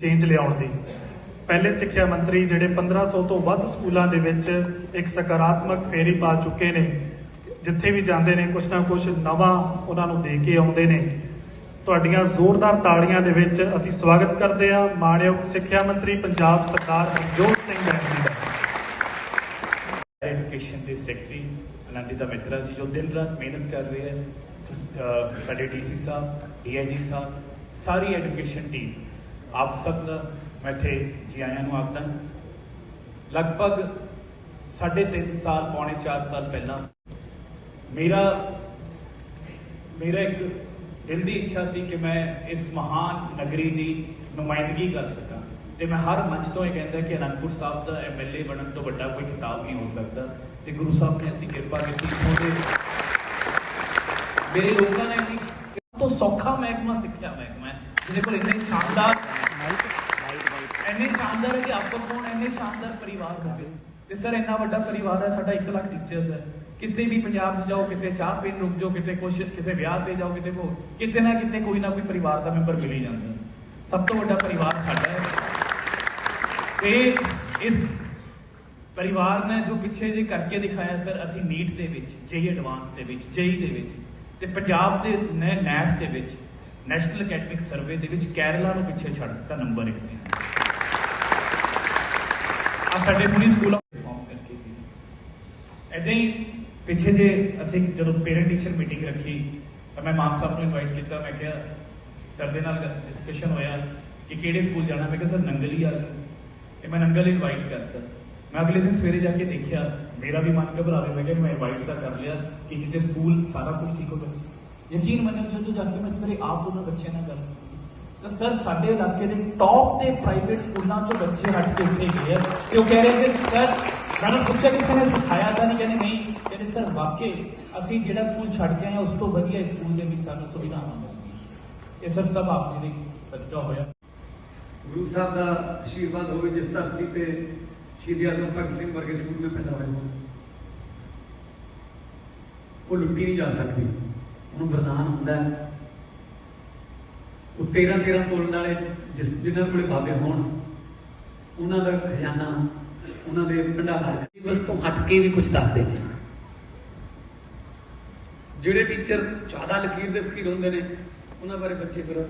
Change ਲਿਆਉਣ ਦੀ। ਪਹਿਲੇ ਸਿੱਖਿਆ ਮੰਤਰੀ ਜਿਹੜੇ 1500 ਤੋਂ ਵੱਧ ਸਕੂਲਾਂ ਦੇ ਵਿੱਚ ਇੱਕ ਸਕਾਰਾਤਮਕ ਫੇਰੀ ਪਾ ਚੁੱਕੇ ਨੇ, ਜਿੱਥੇ ਵੀ ਜਾਂਦੇ ਨੇ, ਕੁਛ ਨਾ ਕੁਛ ਨਵਾਂ ਉਹਨਾਂ ਨੂੰ ਦੇ ਕੇ ਆਉਂਦੇ ਨੇ। ਤੁਹਾਡੀਆਂ ਜ਼ੋਰਦਾਰ ਤਾੜੀਆਂ ਦੇ ਵਿੱਚ ਅਸੀਂ ਸਵਾਗਤ ਕਰਦੇ ਹਾਂ ਮਾਣਯੋਗ ਸਿੱਖਿਆ ਮੰਤਰੀ ਪੰਜਾਬ ਸਰਕਾਰ ਹਰਜੋਤ ਸਿੰਘ ਬੈਂਸੀ ਦਾ। ਐਜੂਕੇਸ਼ਨ ਦੇ ਸੈਕਟਰੀ ਆਨੰਦਿਤਾ ਮਿੱਤਰਾ ਜੀ, ਜੋ ਦਿਨ ਰਾਤ ਮਿਹਨਤ ਕਰ ਰਹੇ ਹੈ। ਅਹ ਸਾਡੇ ਡੀਸੀ ਸਾਹਿਬ, ਡੀਆਈਜੀ ਸਾਹਿਬ, ਸਾਰੀ ਐਜੂਕੇਸ਼ਨ ਟੀਮ ਆਪ ਸਭ ਮੈਂ ਇੱਥੇ ਜੀ ਆਇਆਂ ਨੂੰ ਆਖਦਾ ਲਗਭਗ ਸਾਢੇ ਤਿੰਨ ਸਾਲ, ਪੌਣੇ 4 ਸਾਲ ਪਹਿਲਾਂ ਮੇਰਾ ਮੇਰਾ ਇੱਕ ਦਿਲ ਦੀ ਇੱਛਾ ਸੀ ਕਿ ਮੈਂ ਇਸ ਮਹਾਨ ਨਗਰੀ ਦੀ ਨੁਮਾਇੰਦਗੀ ਕਰ ਸਕਾਂ। ਤੇ ਮੈਂ ਹਰ ਮੰਚ ਤੋਂ ਇਹ ਕਹਿੰਦਾ ਕਿ ਅਨੰਦਪੁਰ ਸਾਹਿਬ ਦਾ ਐਮਐਲਏ ਬਣਨ ਤੋਂ ਵੱਡਾ ਕੋਈ ਖਿਤਾਬ ਨਹੀਂ ਹੋ ਸਕਦਾ। ਤੇ ਗੁਰੂ ਸਾਹਿਬ ਨੇ ਅਸੀਂ ਕਿਰਪਾ ਕੀਤੀ ਉਹਦੇ ਮੇਰੇ ਲੋਕਾਂ ਨੇ ਇੰਨੀ ਤੋਂ ਸੌਖਾ ਮਹਿਕਮਾ ਸਿੱਖਿਆ ਮਹਿਕਮਾ ਜਿਹਦੇ ਕੋਲ ਇੰਨੇ ਸ਼ਾਨਦਾਰ ਇੰਨੇ ਸ਼ਾਨਦਾਰ ਅਧਿਆਪਕ ਹੋਣ ਇੰਨੇ ਸ਼ਾਨਦਾਰ ਪਰਿਵਾਰ ਹੋਵੇ। ਤੇ ਸਰ ਇੰਨਾ ਵੱਡਾ ਪਰਿਵਾਰ ਹੈ, ਸਾਡਾ 1 ਲੱਖ ਟੀਚਰਸ ਹੈ। ਕਿਤੇ ਵੀ ਪੰਜਾਬ 'ਚ ਜਾਓ, ਕਿਤੇ ਚਾਹ ਪੀਣ ਰੁਕ ਜਾਓ, ਕਿਤੇ ਕੁਛ ਕਿਸੇ ਵਿਆਹ ਤੇ ਜਾਓ, ਕਿਤੇ ਕੋ ਕਿਤੇ ਨਾ ਕਿਤੇ ਕੋਈ ਨਾ ਕੋਈ ਪਰਿਵਾਰ ਦਾ ਮੈਂਬਰ ਮਿਲ ਹੀ ਜਾਂਦਾ। ਸਭ ਤੋਂ ਵੱਡਾ ਪਰਿਵਾਰ ਸਾਡਾ ਹੈ। ਤੇ ਇਸ ਪਰਿਵਾਰ ਨੇ ਜੋ ਪਿੱਛੇ ਜੇ ਕਰਕੇ ਦਿਖਾਇਆ ਸਰ ਅਸੀਂ ਨੀਟ ਦੇ ਵਿੱਚ ਜੇਈ ਐਡਵਾਂਸ ਦੇ ਵਿੱਚ ਜੇਈ ਦੇ ਵਿੱਚ, ਤੇ ਪੰਜਾਬ ਦੇ ਨੈ- ਨੈਸ ਦੇ ਵਿੱਚ ਨੈਸ਼ਨਲ ਅਕੈਡਮਿਕ ਸਰਵੇ ਦੇ ਵਿੱਚ, ਕੇਰਲਾ ਨੂੰ ਪਿੱਛੇ ਛੱਡ ਦਿੱਤਾ ਨੰਬਰ 1 ਤੇ ਸਾਡੇ ਹੁਣੀ ਸਕੂਲਾਂ ਫਾਰਮ ਕਰਕੇ ਐਦਾਂ ਹੀ ਪਿੱਛੇ ਜੇ ਅਸੀਂ ਜਦੋਂ ਪੇਰੈਂਟ ਟੀਚਰ ਮੀਟਿੰਗ ਰੱਖੀ ਤਾਂ ਮੈਂ ਮਾਨ ਸਾਹਿਬ ਨੂੰ ਇਨਵਾਈਟ ਕੀਤਾ ਮੈਂ ਕਿਹਾ ਸਰ ਦੇ ਨਾਲ ਡਿਸਕਸ਼ਨ ਹੋਇਆ ਕਿ ਕਿਹੜੇ ਸਕੂਲ ਜਾਣਾ ਮੈਂ ਕਿਹਾ ਸਰ ਨੰਗਲੀ ਆ ਤੇ ਮੈਂ ਨੰਗਲ ਇਨਵਾਈਟ ਕਰਤਾ ਮੈਂ ਅਗਲੇ ਦਿਨ ਸਵੇਰੇ ਜਾ ਕੇ ਦੇਖਿਆ ਮੇਰਾ ਵੀ ਮਨ ਘਬਰਾ ਰਿਹਾ ਕਿ ਮੈਂ ਇਨਵਾਈਟ ਤਾਂ ਕਰ ਲਿਆ ਕਿ ਕਿਤੇ ਸਕੂਲ ਸਾਰਾ ਕੁਝ ਠੀਕ ਹੋ ਗਿਆ ਯਕੀਨ ਮੰਨੋ ਜਦੋਂ ਜਾ ਕੇ ਮੈਂ ਸਵੇਰੇ ਆਪ ਉਹਨਾਂ ਬੱਚਿਆਂ ਨਾਲ ਗੱਲ ਕੀਤੀ ਤਾਂ ਸਰ, ਸਾਡੇ ਇਲਾਕੇ ਦੇ ਟੌਪ ਦੇ ਪ੍ਰਾਈਵੇਟ ਸਕੂਲਾਂ ਚੋਂ ਬੱਚੇ ਹਟ ਕੇ ਇੱਥੇ ਗਏ ਆ। ਤੇ ਉਹ ਕਹਿ ਰਹੇ ਕਿ ਸਰ ਮੈਨੂੰ ਪੁੱਛਿਆ ਕਿਸੇ ਨੇ, ਸਿਖਾਇਆ ਤਾਂ ਨਹੀਂ? ਕਹਿੰਦੇ ਨਹੀਂ। ਕਹਿੰਦੇ, ਸਰ, ਵਾਕਈ ਅਸੀਂ ਜਿਹੜਾ ਸਕੂਲ ਛੱਡ ਕੇ ਆਏ ਉਸ ਤੋਂ ਵਧੀਆ ਸਕੂਲ ਦੇ ਵਿੱਚ ਸਾਨੂੰ ਸੁਵਿਧਾਵਾਂ ਮਿਲਦੀਆਂ ਇਹ ਸਰ, ਸਭ ਆਪ ਜੀ ਦੀ ਸਦਕਾ ਹੋਇਆ। ਗੁਰੂ ਸਾਹਿਬ ਦਾ ਆਸ਼ੀਰਵਾਦ ਹੋਵੇ ਜਿਸ ਧਰਤੀ ਤੇ ਸ਼ਹੀਦ ਆਜ਼ਮ ਭਗਤ ਸਿੰਘ ਵਰਗੇ ਸਕੂਲ ਵਿੱਚ ਪੈਦਾ ਹੋਏ ਉਹ ਲੁੱਟੀ ਨਹੀਂ ਜਾ ਸਕਦੀ। ਉਹਨੂੰ ਵਰਦਾਨ ਹੁੰਦਾ ਹੈ। ਉਹ 13 13 ਤੋਲਣ ਵਾਲੇ ਜਿਸ ਜਿਨ੍ਹਾਂ ਕੋਲੇ ਬਾਬੇ ਹੋਣ, ਉਹਨਾਂ ਦਾ ਖਜ਼ਾਨਾ, ਉਹਨਾਂ ਦੇ ਭੰਡਾਰ ਦਿਵਸ ਤੋਂ ਹਟ ਕੇ ਵੀ ਕੁਝ ਦੱਸਦੇ ਨੇ। ਜਿਹੜੇ ਟੀਚਰ ਜ਼ਿਆਦਾ ਲਕੀਰ ਦੇ ਫਕੀਰ ਹੁੰਦੇ ਨੇ, ਉਹਨਾਂ ਬਾਰੇ ਬੱਚੇ ਫਿਰ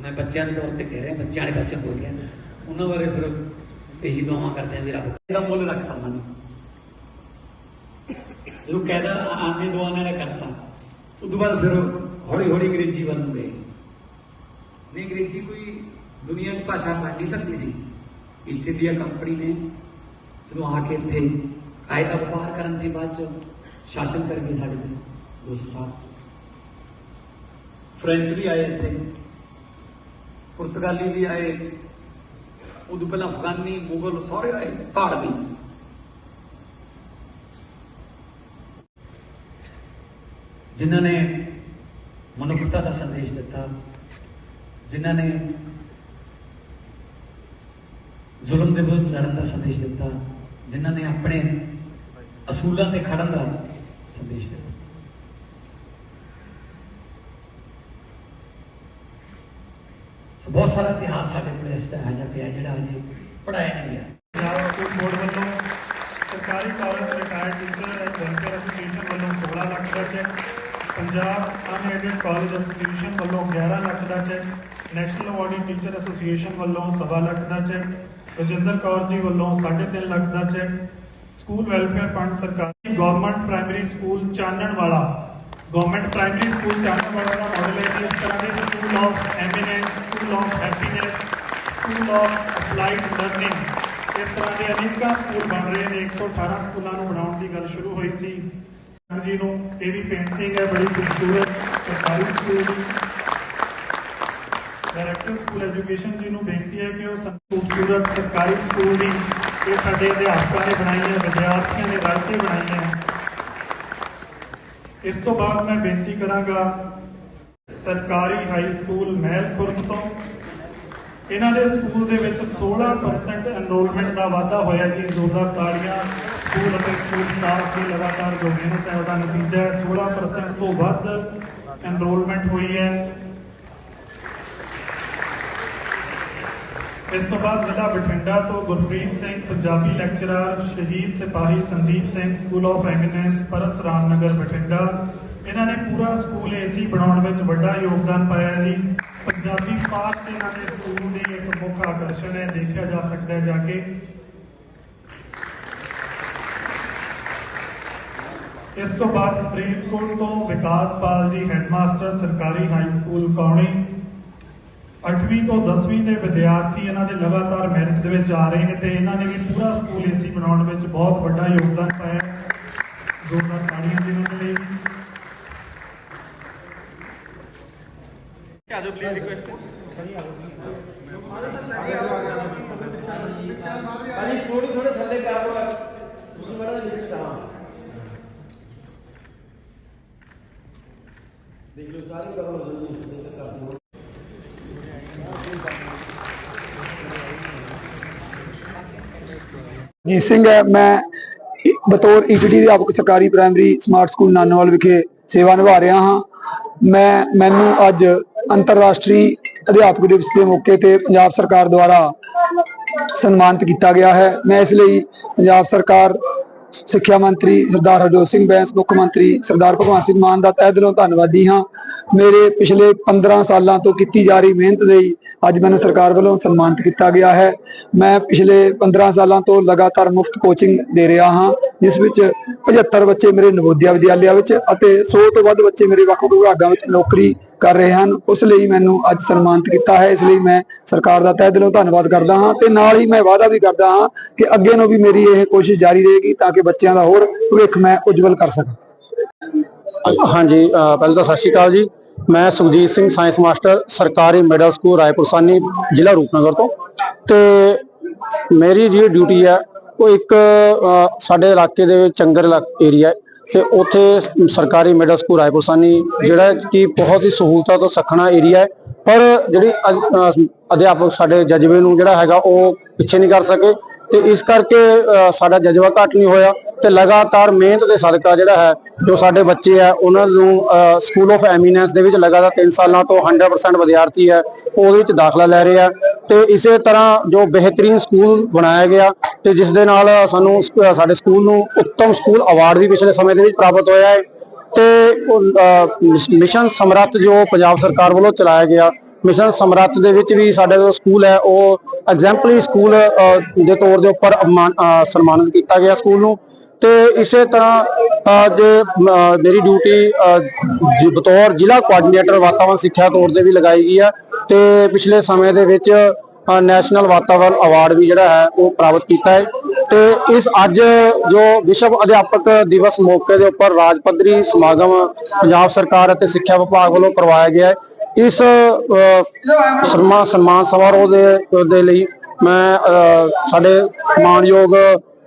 ਮੈਂ ਬੱਚਿਆਂ ਦੇ ਤੌਰ ਤੇ ਕਹਿ ਰਿਹਾ, ਬੱਚਿਆਂ ਵਾਲੇ ਪਾਸੇ ਬੋਲ ਰਿਹਾ। ਉਹਨਾਂ ਬਾਰੇ ਫਿਰ ਇਹੀ ਦੁਆਵਾਂ ਕਰਦੇ ਆ ਵੀ ਰੱਬ ਇਹਦਾ ਮੁੱਲ ਰੱਖਤਾ ਮਨ ਜਦੋਂ ਕਹਿਦਾ ਆਨੇ ਦੁਆਵਾਂ ਨੇ ਕਰਤਾ ਤੋਂ ਬਾਅਦ ਫਿਰ ਹੌਲੀ ਹੌਲੀ ਅੰਗਰੇਜ਼ੀ ਵੱਲ ਨੂੰ ਗਏ ਨਹੀਂ ਅੰਗਰੇਜ਼ੀ ਕੋਈ ਦੁਨੀਆ 'ਚ ਭਾਸ਼ਾ ਬਣ ਨਹੀਂ ਸਕਦੀ ਸੀ। ਈਸਟ ਇੰਡੀਆ ਕੰਪਨੀ ਨੇ ਜਦੋਂ ਆ ਕੇ ਇੱਥੇ ਕਾਇਦਾ ਵਪਾਰ ਕਰਨ ਸੀ ਬਾਅਦ ਚ ਸ਼ਾਸਨ ਕਰ ਗਏ ਸਾਡੇ ਤੇ 200 ਸਾਲ। ਫ੍ਰੈਂਚ ਵੀ ਆਏ ਇੱਥੇ, ਪੁਰਤਗਾਲੀ ਵੀ ਆਏ, ਉਦੋਂ ਪਹਿਲਾਂ ਅਫਗਾਨੀ, ਮੁਗਲ ਸਾਰੇ ਆਏ, ਧਾੜ ਵੀ। ਜਿਨ੍ਹਾਂ ਨੇ ਮਨੁੱਖਤਾ ਦਾ ਸੰਦੇਸ਼ ਦਿੱਤਾ ਜਿਨ੍ਹਾਂ ਨੇ ਜ਼ੁਲਮ ਦੇ ਵਿਰੁੱਧ ਲੜਨ ਦਾ ਸੰਦੇਸ਼ ਦਿੱਤਾ, ਜਿਨ੍ਹਾਂ ਨੇ ਆਪਣੇ ਅਸੂਲਾਂ ਤੇ ਖੜਨ ਦਾ ਸੰਦੇਸ਼ ਦਿੱਤਾ। ਸੋ ਬਹੁਤ ਸਾਰਾ ਇਤਿਹਾਸ ਸਾਡੇ ਕੋਲ ਇਸ ਤਰ੍ਹਾਂ ਜਿਹਾ ਪਿਆ ਜਿਹੜਾ ਅਜੇ ਪੜਾਇਆ ਨਹੀਂ ਗਿਆ। ਪੰਜਾਬ ਸਕੂਲ ਬੋਰਡ ਵੱਲੋਂ ਸਰਕਾਰੀ college retired teacher welfare association ਵੱਲੋਂ 16 ਲੱਖ ਦਾ cheque Punjab unaided college association ਵੱਲੋਂ 11 ਲੱਖ ਦਾ cheque national awardee teacher association ਵੱਲੋਂ ਸਵਾ ਲੱਖ ਦਾ ਚੈੱਕ ਰਜਿੰਦਰ ਕੌਰ ਜੀ ਵੱਲੋਂ 3.5 ਲੱਖ ਦਾ ਚੈੱਕ ਸਕੂਲ ਵੈਲਫੇਅਰ ਫੰਡ ਸਰਕਾਰੀ government primary school Chananwala government primary school ਚਾਨਣ ਵਾਲਾ ਦਾ ਮਾਡਲ ਹੈ ਕਿ ਇਸ ਤਰ੍ਹਾਂ ਦੇ school of eminence school of happiness school of applied learning ਇਸ ਤਰ੍ਹਾਂ ਦੇ ਅਨੇਕਾਂ ਸਕੂਲ ਬਣ ਰਹੇ ਨੇ 118 ਸਕੂਲਾਂ ਨੂੰ ਬਣਾਉਣ ਦੀ ਗੱਲ ਸ਼ੁਰੂ ਹੋਈ ਸੀ। ਜੀ ਨੂੰ ਇਹ ਵੀ ਪੇਂਟਿੰਗ ਹੈ, ਬੜੀ ਖੂਬਸੂਰਤ ਸਰਕਾਰੀ ਸਕੂਲ ਦੀ ਡਾਇਰੈਕਟਰ ਸਕੂਲ ਐਜੂਕੇਸ਼ਨ ਜੀ ਨੂੰ ਬੇਨਤੀ ਹੈ ਕਿ ਉਹ ਖੂਬਸੂਰਤ ਸਰਕਾਰੀ ਸਕੂਲ ਦੀ ਇਹ ਸਾਡੇ ਅਧਿਆਪਕਾਂ ਨੇ ਬਣਾਈ ਹੈ ਵਿਦਿਆਰਥੀਆਂ ਨੇ ਰਲ ਕੇ ਬਣਾਈ ਹੈ ਇਸ ਤੋਂ ਬਾਅਦ ਮੈਂ ਬੇਨਤੀ ਕਰਾਂਗਾ ਸਰਕਾਰੀ ਹਾਈ ਸਕੂਲ ਮਹਿਲ ਖੁਰਦ ਤੋਂ। ਇਹਨਾਂ ਦੇ ਸਕੂਲ ਦੇ ਵਿੱਚ 16% ਐਨਰੋਲਮੈਂਟ ਦਾ ਵਾਧਾ ਹੋਇਆ ਜੀ, ਜ਼ੋਰਦਾਰ ਤਾੜੀਆਂ। ਸਕੂਲ ਅਤੇ ਸਕੂਲ ਸਟਾਫ ਦੀ ਲਗਾਤਾਰ ਜੋ ਮਿਹਨਤ ਹੈ, ਉਹਦਾ ਨਤੀਜਾ ਹੈ। 16% ਤੋਂ ਵੱਧ ਐਨਰੋਲਮੈਂਟ ਹੋਈ ਹੈ। ਇਸ ਤੋਂ ਬਾਅਦ ਜ਼ਿਲ੍ਹਾ ਬਠਿੰਡਾ ਤੋਂ ਗੁਰਪ੍ਰੀਤ ਸਿੰਘ, ਪੰਜਾਬੀ ਲੈਕਚਰਰ, ਸ਼ਹੀਦ ਸਿਪਾਹੀ Sandeep Singh school of eminence Paras Ramnagar, Bathinda. ਇਹਨਾਂ ਨੇ ਪੂਰਾ ਸਕੂਲ ਏਸੀ ਬਣਾਉਣ ਵਿੱਚ ਵੱਡਾ ਯੋਗਦਾਨ ਪਾਇਆ ਜੀ। ਪੰਜਾਬੀ ਪਾਠ ਤੇ ਇਹਨਾਂ ਦੇ ਸਕੂਲ ਦੀ ਇੱਕ ਮੁੱਖ ਆਕਰਸ਼ਣ ਹੈ, ਦੇਖਿਆ ਜਾ ਸਕਦਾ ਹੈ ਜਾ ਕੇ। ਇਸ ਤੋਂ ਬਾਅਦ ਫਰੀਦਕੋਟ ਤੋਂ ਵਿਕਾਸਪਾਲ ਜੀ ਹੈਡਮਾਸਟਰ ਸਰਕਾਰੀ ਹਾਈ ਸਕੂਲ ਕੌਣੀ। 8ਵੀਂ ਤੋਂ 10ਵੀਂ ਦੇ ਵਿਦਿਆਰਥੀ ਇਹਨਾਂ ਦੇ ਲਗਾਤਾਰ ਮੈਰਿਟ ਦੇ ਵਿੱਚ ਆ ਰਹੇ ਨੇ ਤੇ ਇਹਨਾਂ ਨੇ ਵੀ ਪੂਰਾ ਸਕੂਲ ਏਸੀ ਬਣਾਉਣ ਵਿੱਚ ਬਹੁਤ ਵੱਡਾ ਯੋਗਦਾਨ ਪਾਇਆ। ਜ਼ੋਰਦਾਰ ਤਾੜੀਆਂ ਜੀ ਉਹਨਾਂ ਦੇ ਲਈ। ਆਜੋ ਪਲੀਜ਼ ਰਿਕੁਐਸਟ ਭਾਜੀ ਥੋੜੀ ਥੋੜੇ ਥੱਲੇ ਕਰ ਲਓ। ਤੁਸੀਂ ਬੜਾ ਨੀਚੇ ਤਾਂ ਦੇਖ ਲਓ ਸਾਰੀ ਕਵਰ ਹੋ ਜਾਣੀ ਹੈ। ਕਰ ਦਿਓ। ਜੀਤ ਸਿੰਘ ਹੈ, ਮੈਂ ਬਤੌਰ ਈਟੀਡੀ ਅਧਿਆਪਕ ਸਰਕਾਰੀ ਪ੍ਰਾਇਮਰੀ ਸਮਾਰਟ ਸਕੂਲ ਨਾਨੋਵਾਲ ਵਿਖੇ ਸੇਵਾ ਨਿਭਾ ਰਿਹਾ ਹਾਂ। ਮੈਂ, ਮੈਨੂੰ ਅੱਜ ਅੰਤਰਰਾਸ਼ਟਰੀ ਅਧਿਆਪਕ ਦਿਵਸ ਦੇ ਮੌਕੇ ਤੇ ਪੰਜਾਬ ਸਰਕਾਰ ਦੁਆਰਾ ਸਨਮਾਨਿਤ ਕੀਤਾ ਗਿਆ ਹੈ। ਮੈਂ ਇਸ ਲਈ ਪੰਜਾਬ ਸਰਕਾਰ ਸਿੱਖਿਆ ਮੰਤਰੀ ਸਰਦਾਰ ਹਰਜੋਤ ਸਿੰਘ ਬੈਂਸ, ਮੁੱਖ ਮੰਤਰੀ ਸਰਦਾਰ ਭਗਵੰਤ ਸਿੰਘ ਮਾਨ ਦਾ ਤਹਿ ਦਿਲੋਂ ਧੰਨਵਾਦੀ ਹਾਂ। ਮੇਰੇ ਪਿਛਲੇ 15 ਸਾਲਾਂ ਤੋਂ ਕੀਤੀ ਜਾ ਰਹੀ ਮਿਹਨਤ ਲਈ ਅੱਜ ਮੈਨੂੰ ਸਰਕਾਰ ਵੱਲੋਂ ਸਨਮਾਨਿਤ ਕੀਤਾ ਗਿਆ ਹੈ। ਮੈਂ ਪਿਛਲੇ 15 ਸਾਲਾਂ ਤੋਂ ਲਗਾਤਾਰ ਮੁਫਤ ਕੋਚਿੰਗ ਦੇ ਰਿਹਾ ਹਾਂ, ਜਿਸ ਵਿੱਚ 75 ਬੱਚੇ ਮੇਰੇ ਨਵੋਦਿਆ ਵਿਦਿਆਲਿਆ ਵਿੱਚ ਅਤੇ 100 ਤੋਂ ਵੱਧ ਬੱਚੇ ਮੇਰੇ ਵੱਖ ਵੱਖ ਵਿਭਾਗਾਂ ਵਿੱਚ ਨੌਕਰੀ ਕਰ ਰਹੇ ਹਨ। ਉਸ ਲਈ ਮੈਨੂੰ ਅੱਜ ਸਨਮਾਨਿਤ ਕੀਤਾ ਹੈ। ਇਸ ਲਈ ਮੈਂ ਸਰਕਾਰ ਦਾ ਤਹਿ ਦਿਲੋਂ ਧੰਨਵਾਦ ਕਰਦਾ ਹਾਂ ਤੇ ਨਾਲ ਹੀ ਮੈਂ ਵਾਅਦਾ ਵੀ ਕਰਦਾ ਹਾਂ ਕਿ ਅੱਗੇ ਨੂੰ ਵੀ ਮੇਰੀ ਇਹ ਕੋਸ਼ਿਸ਼ ਜਾਰੀ ਰਹੇਗੀ ਤਾਂ ਕਿ ਬੱਚਿਆਂ ਦਾ ਹੋਰ ਭਵਿੱਖ ਮੈਂ ਉਜਵਲ ਕਰ ਸਕਾਂ। ਹਾਂਜੀ ਪਹਿਲਾਂ ਤਾਂ ਸਤਿ ਸ਼੍ਰੀ ਅਕਾਲ ਜੀ। ਮੈਂ ਸੁਖਜੀਤ ਸਿੰਘ, ਸਾਇੰਸ ਮਾਸਟਰ, ਸਰਕਾਰੀ ਮਿਡਲ ਸਕੂਲ, ਰਾਏਪੁਰ ਸਾਨੀ, ਜ਼ਿਲ੍ਹਾ ਰੂਪਨਗਰ ਤੋਂ। ਤੇ ਮੇਰੀ ਜਿਹੜੀ ਡਿਊਟੀ ਹੈ, ਉਹ ਇੱਕ ਸਾਡੇ ਇਲਾਕੇ ਦੇ ਵਿੱਚ ਚੰਗਰ ਏਰੀਆ ਤੇ ਉੱਥੇ ਸਰਕਾਰੀ ਮਿਡਲ ਸਕੂਲ ਰਾਏਪੁਰਸਾਨੀ ਜਿਹੜਾ ਕਿ ਬਹੁਤ ਹੀ ਸਹੂਲਤਾਂ ਤੋਂ ਸਖਣਾ ਏਰੀਆ ਹੈ। ਪਰ ਜਿਹੜੀ ਅਧਿਆਪਕ ਸਾਡੇ ਜਜ਼ਬੇ ਨੂੰ ਜਿਹੜਾ ਹੈਗਾ, ਉਹ ਪਿੱਛੇ ਨਹੀਂ ਕਰ ਸਕੇ। ਤੇ ਇਸ ਕਰਕੇ ਸਾਡਾ ਜਜ਼ਬਾ ਘੱਟ ਨਹੀਂ ਹੋਇਆ ਤੇ ਲਗਾਤਾਰ ਮਿਹਨਤ ਦੇ ਸਦਕਾ ਜਿਹੜਾ ਹੈ, ਜੋ ਸਾਡੇ ਬੱਚੇ ਆ ਉਹਨਾਂ ਨੂੰ ਸਕੂਲ ਆਫ ਐਮੀਨੈਂਸ ਦੇ ਵਿੱਚ ਲਗਾਤਾਰ 3 ਸਾਲਾਂ ਤੋਂ 100% ਵਿਦਿਆਰਥੀ ਹੈ ਉਹ ਉਹਦੇ ਵਿੱਚ ਦਾਖਲਾ ਲੈ ਰਹੇ ਆ ਤੇ ਇਸੇ ਤਰ੍ਹਾਂ ਜੋ ਬਿਹਤਰੀਨ ਸਕੂਲ ਬਣਾਇਆ ਗਿਆ ਤੇ ਜਿਸ ਦੇ ਨਾਲ ਸਾਨੂੰ ਸਾਡੇ ਸਕੂਲ ਨੂੰ ਉੱਤਮ ਸਕੂਲ ਅਵਾਰਡ ਵੀ ਪਿਛਲੇ ਸਮੇਂ ਦੇ ਵਿੱਚ ਪ੍ਰਾਪਤ ਹੋਇਆ ਹੈ ਤੇ ਮਿਸ਼ਨ ਸਮਰੱਥ ਜੋ ਪੰਜਾਬ ਸਰਕਾਰ ਵੱਲੋਂ ਚਲਾਇਆ ਗਿਆ ਮਿਸ਼ਨ ਸਮਰੱਥ ਦੇ ਵਿੱਚ ਵੀ ਸਾਡਾ ਜੋ ਸਕੂਲ ਹੈ, ਉਹ ਐਗਜ਼ੈਂਪਲਰੀ ਸਕੂਲ ਦੇ ਤੌਰ ਦੇ ਉੱਪਰ ਸਨਮਾਨਿਤ ਕੀਤਾ ਗਿਆ ਸਕੂਲ ਨੂੰ। ਤੇ ਇਸੇ ਤਰ੍ਹਾਂ ਜੇ ਮੇਰੀ ਡਿਊਟੀ ਬਤੌਰ ਜ਼ਿਲ੍ਹਾ ਕੋਆਰਡੀਨੇਟਰ ਵਾਤਾਵਰਣ ਸਿੱਖਿਆ ਤੌਰ ਤੇ ਵੀ ਲਗਾਈ ਗਈ ਹੈ ਤੇ ਪਿਛਲੇ ਸਮੇਂ ਦੇ ਵਿੱਚ ਨੈਸ਼ਨਲ ਵਾਤਾਵਰਣ ਅਵਾਰਡ ਵੀ ਜਿਹੜਾ ਹੈ, ਉਹ ਪ੍ਰਾਪਤ ਕੀਤਾ ਹੈ। ਤੇ ਇਸ ਅੱਜ ਜੋ ਵਿਸ਼ਵ ਅਧਿਆਪਕ ਦਿਵਸ ਮੌਕੇ ਦੇ ਉੱਪਰ ਰਾਜ ਪੱਧਰੀ ਸਮਾਗਮ ਪੰਜਾਬ ਸਰਕਾਰ ਅਤੇ ਸਿੱਖਿਆ ਵਿਭਾਗ ਵੱਲੋਂ ਕਰਵਾਇਆ ਗਿਆ ਹੈ। ਇਸ ਸਨਮਾਨ ਸਨਮਾਨ ਸਮਾਰੋਹ ਦੇ ਦੇ ਲਈ ਮੈਂ ਅਹ, ਸਾਡੇ ਮਾਨਯੋਗ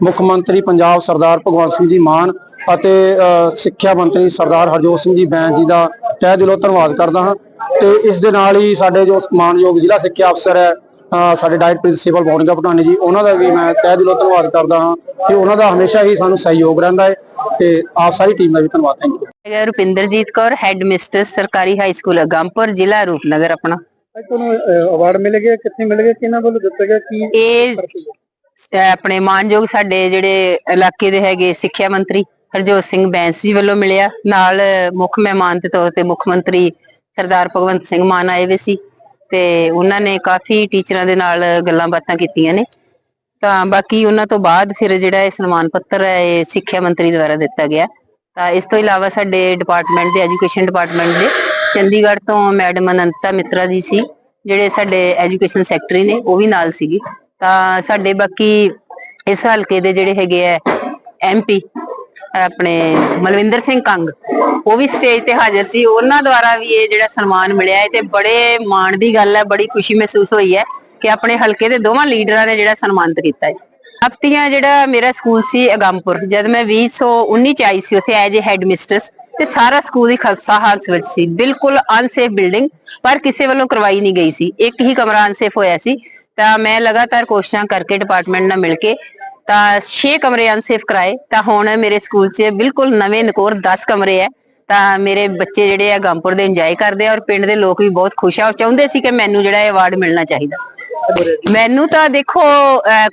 ਮੁੱਖ ਮੰਤਰੀ ਪੰਜਾਬ ਸਰਦਾਰ ਭਗਵੰਤ ਸਿੰਘ ਜੀ ਮਾਨ ਅਤੇ ਅਹ, ਸਿੱਖਿਆ ਮੰਤਰੀ ਸਰਦਾਰ ਹਰਜੋਤ ਸਿੰਘ ਜੀ ਬੈਂਸ ਜੀ ਦਾ ਤਹਿ ਦਿਲੋਂ ਧੰਨਵਾਦ ਕਰਦਾ ਹਾਂ ਤੇ ਇਸ ਦੇ ਨਾਲ ਹੀ ਸਾਡੇ ਜੋ ਮਾਨਯੋਗ ਜ਼ਿਲ੍ਹਾ ਸਿੱਖਿਆ ਅਫਸਰ ਹੈ ਸਾਡੇ ਡਾਇਟ ਪ੍ਰਿੰਸੀਪਲ ਮੋਨਿਕਾ ਪਟਾਨੀ ਜੀ ਉਹਨਾਂ ਦਾ ਵੀ ਮੈਂ ਤਹਿ ਦਿਲੋਂ ਧੰਨਵਾਦ ਕਰਦਾ ਹਾਂ ਕਿ ਉਹਨਾਂ ਦਾ ਹਮੇਸ਼ਾ ਹੀ ਸਾਨੂੰ ਸਹਿਯੋਗ ਰਹਿੰਦਾ ਹੈ ਤੇ ਆਪ ਸਾਰੀ ਟੀਮ ਦਾ ਵੀ ਧੰਨਵਾਦ ਥੈਂਕ ਯੂ ਹੈਗਾ ਰੁਪਿੰਦਰਜੀਤ ਕੌਰ ਹੈਡ ਮਿਸਟਰਸ ਸਰਕਾਰੀ ਹਾਈ ਸਕੂਲ ਅਗੰਪੁਰ ਜ਼ਿਲ੍ਹਾ ਰੂਪਨਗਰ ਆਪਣਾ। ਤੁਹਾਨੂੰ ਅਵਾਰਡ ਮਿਲ ਗਿਆ ਕਿੱਥੇ ਮਿਲ ਗਿਆ ਕਿਹਨਾਂ ਵੱਲੋਂ ਦਿੱਤਾ ਗਿਆ ਕੀ ਇਹ ਅਹ ਆਪਣੇ ਮਾਨਯੋਗ ਸਾਡੇ ਜਿਹੜੇ ਇਲਾਕੇ ਦੇ ਹੈਗੇ ਸਿੱਖਿਆ ਮੰਤਰੀ ਹਰਜੋਤ ਸਿੰਘ ਬੈਂਸ ਜੀ ਵੱਲੋਂ ਮਿਲਿਆ। ਨਾਲ ਮੁੱਖ ਮਹਿਮਾਨ ਦੇ ਤੌਰ ਤੇ ਮੁੱਖ ਮੰਤਰੀ ਸਰਦਾਰ ਭਗਵੰਤ ਸਿੰਘ ਮਾਨ ਆਏ ਹੋਏ ਸੀ। ਤੇ ਉਹਨਾਂ ਨੇ ਕਾਫੀ ਟੀਚਰਾਂ ਦੇ ਨਾਲ ਗੱਲਾਂ ਬਾਤਾਂ ਕੀਤੀਆਂ ਨੇ। ਤਾਂ ਬਾਕੀ ਉਹਨਾਂ ਤੋਂ ਬਾਅਦ ਫਿਰ ਜਿਹੜਾ ਇਹ ਸਨਮਾਨ ਪੱਤਰ ਹੈ, ਇਹ ਸਿੱਖਿਆ ਮੰਤਰੀ ਦੁਆਰਾ ਦਿੱਤਾ ਗਿਆ। ਤਾਂ ਇਸ ਤੋਂ ਇਲਾਵਾ ਸਾਡੇ ਡਿਪਾਰਟਮੈਂਟ ਦੇ ਐਜੂਕੇਸ਼ਨ ਡਿਪਾਰਟਮੈਂਟ ਦੇ ਚੰਡੀਗੜ੍ਹ ਤੋਂ ਮੈਡਮ ਅਨੰਤਾ ਮਿੱਤਰਾ ਜੀ ਸੀ, ਜਿਹੜੇ ਸਾਡੇ ਐਜੂਕੇਸ਼ਨ ਸੈਕਟਰੀ ਨੇ, ਉਹ ਵੀ ਨਾਲ ਸੀਗੀ। ਤਾਂ ਸਾਡੇ ਬਾਕੀ ਇਸ ਹਲਕੇ ਦੇ ਜਿਹੜੇ ਹੈਗੇ ਆ ਐਮਪੀ ਆਪਣੇ ਮਲਵਿੰਦਰ ਸਿੰਘ ਕੰਗ, ਉਹ ਵੀ ਸਟੇਜ ਤੇ ਹਾਜ਼ਰ ਸੀ। ਉਹਨਾਂ ਦੁਆਰਾ ਵੀ ਇਹ ਜਿਹੜਾ ਸਨਮਾਨ ਮਿਲਿਆ ਹੈ ਤੇ ਬੜੇ ਮਾਣ ਦੀ ਗੱਲ ਹੈ, ਬੜੀ ਖੁਸ਼ੀ ਮਹਿਸੂਸ ਹੋਈ ਹੈ ਕਿ ਆਪਣੇ ਹਲਕੇ ਦੇ ਦੋਵਾਂ ਲੀਡਰਾਂ ਨੇ ਜਿਹੜਾ ਸਨਮਾਨਿਤ ਕੀਤਾ ਹੈ। ਹਫਤੀਆਂ ਜਿਹੜਾ ਮੇਰਾ ਸਕੂਲ ਸੀ ਅਗੰਪੁਰ, ਜਦ ਮੈਂ 2019 ਚ ਆਈ ਸੀ ਉੱਥੇ ਐਜ ਹੈਡ ਮਿਸਟਰਸ ਤੇ ਸਾਰਾ ਸਕੂਲ ਹੀ ਖਾਲਸਾ ਹਾਲਤ ਵਿੱਚ ਸੀ। ਬਿਲਕੁਲ ਅਨਸੇਫ ਬਿਲਡਿੰਗ ਪਰ ਕਿਸੇ ਵੱਲੋਂ ਕਰਵਾਈ ਨਹੀਂ ਗਈ ਸੀ। ਇੱਕ ਹੀ ਕਮਰਾ ਅਨਸੇਫ ਹੋਇਆ ਸੀ। ਤਾਂ ਮੈਂ ਲਗਾਤਾਰ ਕੋਸ਼ਿਸ਼ਾਂ ਕਰਕੇ ਡਿਪਾਰਟਮੈਂਟ ਨਾਲ ਮਿਲ ਕੇ ਤਾਂ 6 ਕਮਰੇ ਅਨਸੇਫ ਕਰਾਏ, ਤਾਂ ਹੁਣ ਮੇਰੇ ਸਕੂਲ 'ਚ ਬਿਲਕੁਲ ਨਵੇਂ ਨਕੋਰ 10 ਕਮਰੇ ਹੈ ਤਾਂ ਮੇਰੇ ਬੱਚੇ ਜਿਹੜੇ ਆ ਗੰਪੁਰ ਦੇ ਇੰਜੋਏ ਕਰਦੇ ਆ ਔਰ ਪਿੰਡ ਦੇ ਲੋਕ ਵੀ ਬਹੁਤ ਖੁਸ਼ ਆ। ਚਾਹੁੰਦੇ ਸੀ ਕਿ ਮੈਨੂੰ ਜਿਹੜਾ ਇਹ ਅਵਾਰਡ ਮਿਲਣਾ ਚਾਹੀਦਾ। ਮੈਨੂੰ ਤਾਂ ਦੇਖੋ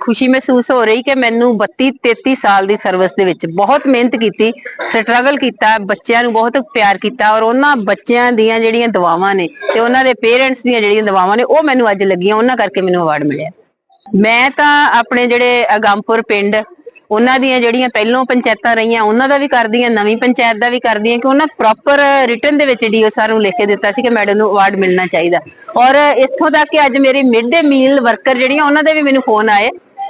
ਖੁਸ਼ੀ ਮਹਿਸੂਸ ਹੋ ਰਹੀ ਕਿ ਮੈਨੂੰ 32 33 ਸਾਲ ਦੀ ਸਰਵਿਸ ਦੇ ਵਿੱਚ ਬਹੁਤ ਮਿਹਨਤ ਕੀਤੀ ਸਟਰਗਲ ਕੀਤਾ, ਬੱਚਿਆਂ ਨੂੰ ਬਹੁਤ ਪਿਆਰ ਕੀਤਾ ਔਰ ਉਹਨਾਂ ਬੱਚਿਆਂ ਦੀਆਂ ਜਿਹੜੀਆਂ ਦੁਆਵਾਂ ਨੇ ਤੇ ਉਹਨਾਂ ਦੇ ਪੇਰੈਂਟਸ ਦੀਆਂ ਜਿਹੜੀਆਂ ਦੁਆਵਾਂ ਨੇ, ਉਹ ਮੈਨੂੰ ਅੱਜ ਲੱਗੀਆਂ। ਉਹਨਾਂ ਕਰਕੇ ਮੈਨੂੰ ਅਵਾਰਡ ਮਿਲਿਆ। ਮੈਂ ਤਾਂ ਆਪਣੇ ਜਿਹੜੇ ਅਗੰਪੁਰ ਪਿੰਡ, ਉਹਨਾਂ ਦੀਆਂ ਜਿਹੜੀਆਂ ਪਹਿਲੋਂ ਪੰਚਾਇਤਾਂ ਰਹੀਆਂ, ਉਹਨਾਂ ਦਾ ਵੀ ਕਰਦੀਆਂ ਨਵੀਂ ਪੰਚਾਇਤ ਦਾ ਵੀ ਕਰਦੀ ਕਿ ਉਹਨਾਂ ਪ੍ਰੋਪਰ ਰਿਟਰਨ ਦੇ ਵਿੱਚ ਡੀਓ ਸਰ ਨੂੰ ਲਿਖ ਕੇ ਦਿੱਤਾ ਸੀ ਕਿ ਮੈਡਮ ਨੂੰ ਅਵਾਰਡ ਮਿਲਣਾ ਚਾਹੀਦਾ। ਔਰ ਇੱਥੋਂ ਤੱਕ ਕਿ ਅੱਜ ਮੇਰੀ ਮਿਡ ਡੇ ਮੀਲ ਵਰਕਰ ਜਿਹੜੀਆਂ, ਉਹਨਾਂ ਦੇ ਵੀ ਮੈਨੂੰ ਫੋਨ ਆਏ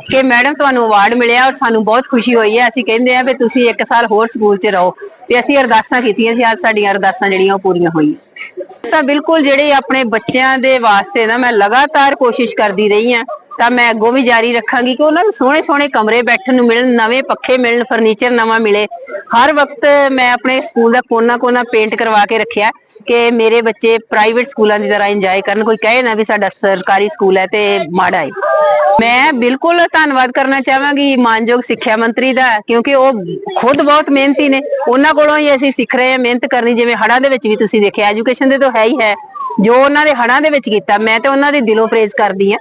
ਕਿ ਮੈਡਮ ਤੁਹਾਨੂੰ ਅਵਾਰਡ ਮਿਲਿਆ ਔਰ ਸਾਨੂੰ ਬਹੁਤ ਖੁਸ਼ੀ ਹੋਈ ਹੈ। ਅਸੀਂ ਕਹਿੰਦੇ ਆ ਵੀ ਤੁਸੀਂ ਇੱਕ ਸਾਲ ਹੋਰ ਸਕੂਲ 'ਚ ਰਹੋ ਤੇ ਅਸੀਂ ਅਰਦਾਸਾਂ ਕੀਤੀਆਂ ਸੀ, ਅੱਜ ਸਾਡੀਆਂ ਅਰਦਾਸਾਂ ਜਿਹੜੀਆਂ ਉਹ ਪੂਰੀਆਂ ਹੋਈਆਂ। ਤਾਂ ਬਿਲਕੁਲ ਜਿਹੜੇ ਆਪਣੇ ਬੱਚਿਆਂ ਦੇ ਵਾਸਤੇ ਨਾ, ਮੈਂ ਲਗਾਤਾਰ ਕੋਸ਼ਿਸ਼ ਕਰਦੀ ਰਹੀ ਆ ਤਾਂ ਮੈਂ ਅੱਗੋਂ ਵੀ ਜਾਰੀ ਰੱਖਾਂਗੀ ਕਿ ਉਹਨਾਂ ਨੂੰ ਸੋਹਣੇ ਸੋਹਣੇ ਕਮਰੇ ਬੈਠਣ ਨੂੰ ਮਿਲਣ, ਨਵੇਂ ਪੱਖੇ ਮਿਲਣ ਫਰਨੀਚਰ ਨਵਾਂ ਮਿਲੇ। ਹਰ ਵਕਤ ਮੈਂ ਆਪਣੇ ਸਕੂਲ ਦਾ ਕੋਨਾ ਕੋਨਾ ਪੇਂਟ ਕਰਵਾ ਕੇ ਰੱਖਿਆ ਕਿ ਮੇਰੇ ਬੱਚੇ ਪ੍ਰਾਈਵੇਟ ਸਕੂਲਾਂ ਦੀ ਤਰ੍ਹਾਂ ਇੰਜੋਏ ਕਰਨ। ਕੋਈ ਕਹੇ ਨਾ ਵੀ ਸਾਡਾ ਸਰਕਾਰੀ ਸਕੂਲ ਹੈ ਤੇ ਮਾੜਾ ਹੈ। ਮੈਂ ਬਿਲਕੁਲ ਧੰਨਵਾਦ ਕਰਨਾ ਚਾਹਾਂਗੀ ਮਾਨਯੋਗ ਸਿੱਖਿਆ ਮੰਤਰੀ ਦਾ, ਕਿਉਂਕਿ ਉਹ ਖੁਦ ਬਹੁਤ ਮਿਹਨਤੀ ਨੇ। ਉਹਨਾਂ ਕੋਲੋਂ ਹੀ ਅਸੀਂ ਸਿੱਖ ਰਹੇ ਹਾਂ ਮਿਹਨਤ ਕਰਨੀ, ਜਿਵੇਂ ਹੜਾਂ ਦੇ ਵਿੱਚ ਵੀ ਤੁਸੀਂ ਦੇਖਿਆ ਐਜੂਕੇਸ਼ਨ ਦੇ ਤਾਂ ਹੈ ਹੀ ਹੈ। ਜੋ ਉਹਨਾਂ ਦੇ ਹੜਾਂ ਦੇ ਵਿੱਚ ਕੀਤਾ, ਮੈਂ ਤੇ ਉਹਨਾਂ ਦੀ ਦਿਲੋਂ ਪ੍ਰੇਜ਼ ਕਰਦੀ ਹਾਂ।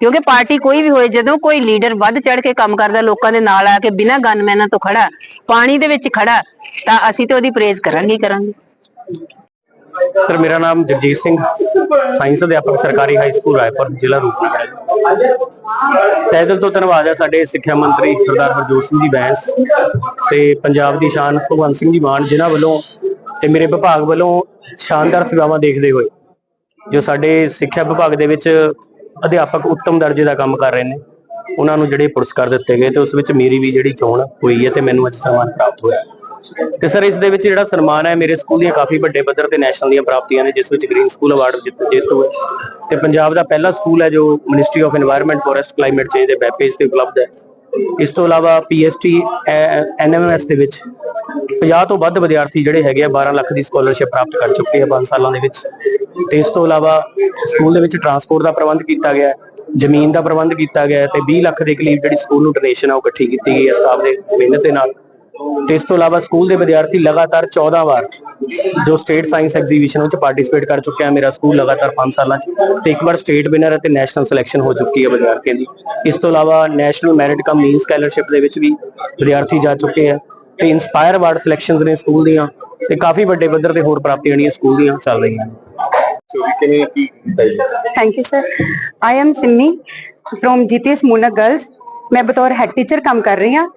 ਕਿਉਂਕਿ ਪਾਰਟੀ ਕੋਈ ਵੀ ਹੋਏ, ਜਦੋਂ ਕੋਈ ਲੀਡਰ ਵੱਧ ਚੜ ਕੇ ਕੰਮ ਕਰਦਾ, ਲੋਕਾਂ ਦੇ ਨਾਲ ਆ ਕੇ ਬਿਨਾਂ ਗਨਮੈਨਾਂ ਤੋਂ ਖੜਾ, ਪਾਣੀ ਦੇ ਵਿੱਚ ਖੜਾ, ਤਾਂ ਅਸੀਂ ਤੇ ਉਹਦੀ ਪ੍ਰੇਜ਼ ਕਰਾਂਗੇ ਕਰਾਂਗੇ। ਸਰ, ਮੇਰਾ ਨਾਮ ਜਗਜੀਤ ਸਿੰਘ, ਸਾਇੰਸ ਅਧਿਆਪਕ, ਸਰਕਾਰੀ ਹਾਈ ਸਕੂਲ, ਰਾਏਪੁਰ, ਜ਼ਿਲ੍ਹਾ ਰੂਪਨਗਰ। ਤਹਿ ਦਿਲ ਤੋਂ ਧੰਨਵਾਦ ਹੈ ਸਾਡੇ ਸਿੱਖਿਆ ਮੰਤਰੀ ਸਰਦਾਰ ਹਰਜੋਤ ਸਿੰਘ ਜੀ ਬੈਂਸ ਤੇ ਪੰਜਾਬ ਦੀ ਸ਼ਾਨ, ਭਗਵੰਤ ਸਿੰਘ ਜੀ ਮਾਨ, ਜਿਨ੍ਹਾਂ ਵੱਲੋਂ ਤੇ ਮੇਰੇ ਵਿਭਾਗ ਵੱਲੋਂ ਸ਼ਾਨਦਾਰ ਸੇਵਾਵਾਂ ਦੇਖਦੇ ਹੋਏ ਜੋ ਸਾਡੇ ਸਿੱਖਿਆ ਵਿਭਾਗ ਦੇ ਵਿੱਚ ਅਧਿਆਪਕ ਉੱਤਮ ਦਰਜੇ ਦਾ ਕੰਮ ਕਰ ਰਹੇ ਨੇ। ਉਹਨਾਂ ਨੂੰ ਜਿਹੜੇ ਪੁਰਸਕਾਰ ਦਿੱਤੇ ਗਏ ਤੇ ਉਸ ਵਿੱਚ ਮੇਰੀ ਵੀ ਜਿਹੜੀ ਚੋਣ ਹੋਈ ਹੈ ਤੇ ਮੈਨੂੰ ਅੱਜ ਸਨਮਾਨ ਪ੍ਰਾਪਤ ਹੋਇਆ। ਤੇ ਸਰ, ਇਸ ਦੇ ਵਿੱਚ ਜਿਹੜਾ ਸਨਮਾਨ ਹੈ, ਮੇਰੇ ਸਕੂਲ ਦੀਆਂ ਕਾਫੀ ਵੱਡੇ ਪੱਧਰ ਤੇ ਨੈਸ਼ਨਲ ਦੀਆਂ ਪ੍ਰਾਪਤੀਆਂ ਨੇ, ਜਿਸ ਵਿੱਚ ਗ੍ਰੀਨ ਸਕੂਲ ਅਵਾਰਡ ਜਿੱਤ ਜੇਤੂ ਹੈ ਤੇ ਪੰਜਾਬ ਦਾ ਪਹਿਲਾ ਸਕੂਲ ਹੈ ਜੋ ministry of environment forest climate change ਦੇ ਵੈਬ ਪੇਜ ਤੇ ਉਪਲਬਧ ਹੈ। ਇਸ ਤੋਂ ਇਲਾਵਾ ਪੀਐਸਟੀ ਐਨਐਮਐਸ ਦੇ ਵਿੱਚ 50 ਤੋਂ ਵੱਧ ਵਿਦਿਆਰਥੀ ਜਿਹੜੇ ਹੈਗੇ ਆ 12 ਲੱਖ ਦੀ ਸਕਾਲਰਸ਼ਿਪ ਪ੍ਰਾਪਤ ਕਰ ਚੁੱਕੇ ਆ 5 ਸਾਲਾਂ ਦੇ ਵਿੱਚ। ਤੇ ਇਸ ਤੋਂ ਇਲਾਵਾ ਸਕੂਲ ਦੇ ਵਿੱਚ ਟਰਾਂਸਪੋਰਟ ਦਾ ਪ੍ਰਬੰਧ ਕੀਤਾ ਗਿਆ ਹੈ, ਜ਼ਮੀਨ ਦਾ ਪ੍ਰਬੰਧ ਕੀਤਾ ਗਿਆ ਹੈ ਤੇ 20 ਲੱਖ ਦੇ ਕਰੀਬ ਜਿਹੜੀ ਸਕੂਲ ਨੂੰ ਡੋਨੇਸ਼ਨ ਆ ਉਹ ਇਕੱਠੀ ਕੀਤੀ ਗਈ ਹੈ ਸਟਾਫ ਦੇ ਮਿਹਨਤ ਦੇ ਨਾਲ। ਤੇ ਇਸ ਤੋਂ ਇਲਾਵਾ ਸਕੂਲ ਦੇ ਵਿਦਿਆਰਥੀ ਲਗਾਤਾਰ 14 ਵਾਰ ਜੋ ਸਟੇਟ ਸਾਇੰਸ ਐਗਜ਼ੀਬਿਸ਼ਨ ਵਿੱਚ ਪਾਰਟਿਸਿਪੇਟ ਕਰ ਚੁੱਕਿਆ ਮੇਰਾ ਸਕੂਲ ਲਗਾਤਾਰ 5 ਸਾਲਾਂ 'ਚ। ਤੇ ਇੱਕ ਵਾਰ ਸਟੇਟ ਵਿਨਰ ਅਤੇ ਨੈਸ਼ਨਲ ਸਿਲੈਕਸ਼ਨ ਹੋ ਚੁੱਕੀ ਹੈ ਵਿਦਿਆਰਥੀਆਂ ਦੀ। ਇਸ ਤੋਂ ਇਲਾਵਾ national merit cum means scholarship ਦੇ ਵਿੱਚ ਵੀ ਵਿਦਿਆਰਥੀ ਜਾ ਚੁੱਕੇ ਆ। ਤੇ ਇਨਸਪਾਇਰ ਅਵਾਰਡ ਸਿਲੈਕਸ਼ਨਸ ਨੇ ਸਕੂਲ ਦੀਆਂ ਤੇ ਕਾਫੀ ਵੱਡੇ ਪੱਧਰ ਤੇ ਹੋਰ ਪ੍ਰਾਪਤੀਆਂ ਜਿਹੜੀਆਂ ਸਕੂਲ ਦੀਆਂ ਚੱਲ ਰਹੀਆਂ ਨੇ ਚੋਰੀ ਕਿਵੇਂ ਕੀ ਕੀਤਾ ਜੀ thank you sir I am Simi from GPS Moona girls ਮੈਂ ਬਤੌਰ ਹੈਡ ਟੀਚਰ ਕੰਮ ਕਰ ਰਹੀ ਹਾਂ